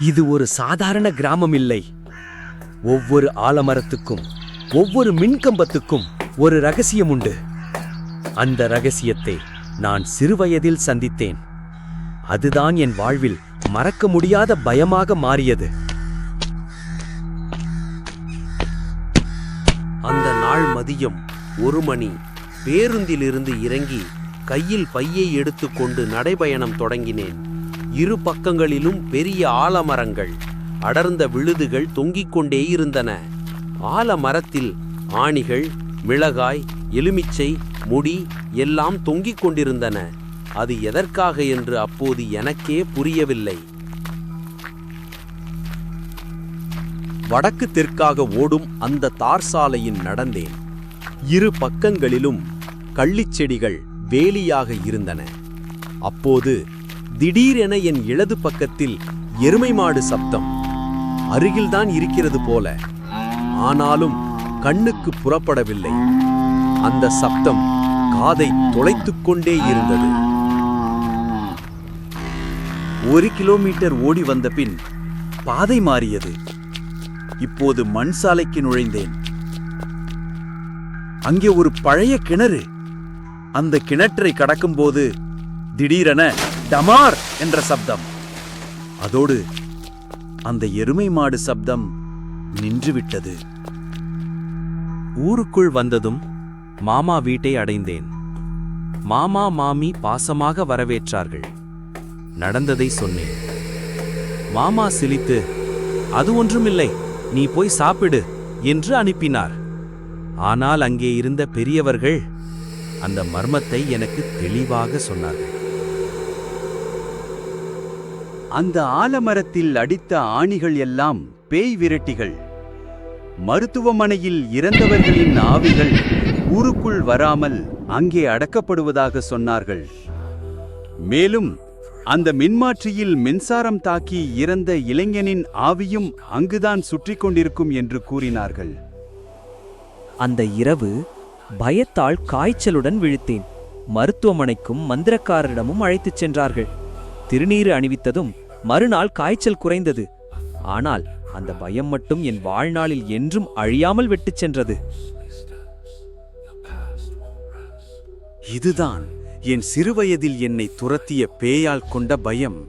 இது ஒரு சாதாரண கிராமம் இல்லை. ஒவ்வொரு ஆலமரத்துக்கும் ஒவ்வொரு மின்கம்பத்துக்கும் ஒரு ரகசியம் உண்டு. அந்த ரகசியத்தை நான் சிறுவயதில் சந்தித்தேன். அதுதான் என் வாழ்வில் மறக்க முடியாத பயமாக மாறியது. அந்த நாள் மதியம் ஒரு மணி பேருந்திலிருந்து இறங்கி கையில் பையை எடுத்துக்கொண்டு நடைபயணம் தொடங்கினேன். இரு பக்கங்களிலும் பெரிய ஆலமரங்கள் அடர்ந்த விழுதுகள் தொங்கிக் கொண்டே இருந்தன. ஆலமரத்தில் ஆணிகள் மிளகாய் எலுமிச்சை முடி எல்லாம் தொங்கிக் கொண்டிருந்தன. அது எதற்காக என்று அப்போது எனக்கே புரியவில்லை. வடக்கு தெற்காக ஓடும் அந்த தார் சாலையின் நடந்தேன். இரு பக்கங்களிலும் கள்ளிச்செடிகள் வேலியாக இருந்தன. அப்போது திடீரென என் இடது பக்கத்தில் எருமை மாடு சப்தம். அருகில்தான் இருக்கிறது போல. ஆனாலும் கண்ணுக்கு புறப்படவில்லை. அந்த சப்தம் காதை தொலைத்துக் கொண்டே இருந்தது. ஒரு கிலோமீட்டர் ஓடி வந்த பின் பாதை மாறியது. இப்போது மண் சாலைக்கு நுழைந்தேன். அங்கே ஒரு பழைய கிணறு. அந்த கிணற்றை கடக்கும்போது திடீரென டமார் என்ற சப்தம். அதோடு அந்த எருமை மாடு சப்தம் நின்றுவிட்டது. ஊருக்குள் வந்ததும் மாமா வீட்டை அடைந்தேன். மாமா மாமி பாசமாக வரவேற்றார்கள். நடந்ததை சொன்னேன். மாமா சிலித்து அது ஒன்றுமில்லை நீ போய் சாப்பிடு என்று அனுப்பினார். ஆனால் அங்கே இருந்த பெரியவர்கள் அந்த மர்மத்தை எனக்கு தெளிவாக சொன்னார்கள். அந்த ஆலமரத்தில் அடித்த ஆணிகள் எல்லாம் பேய் விரட்டிகள். மருத்துவமனையில் இறந்தவர்களின் ஆவிகள் ஊருக்குள் வராமல் அங்கே அடக்கப்படுவதாக சொன்னார்கள். மேலும் அந்த மின்மாற்றியில் மின்சாரம் தாக்கி இறந்த இளைஞனின் ஆவியும் அங்குதான் சுற்றி கொண்டிருக்கும் என்று கூறினார்கள். அந்த இரவு பயத்தால் காய்ச்சலுடன் விழித்தேன். மருத்துவமனைக்கும் மந்திரக்காரரிடமும் அழைத்துச் சென்றார்கள். திருநீறு அணிவித்ததும் மறுநாள் காய்ச்சல் குறைந்தது. ஆனால் அந்த பயம் மட்டும் என் வாழ்நாளில் என்றும் அழியாமல் விட்டுச் சென்றது. இதுதான் என் சிறுவயதில் என்னை துரத்திய பேயால் கொண்ட பயம்.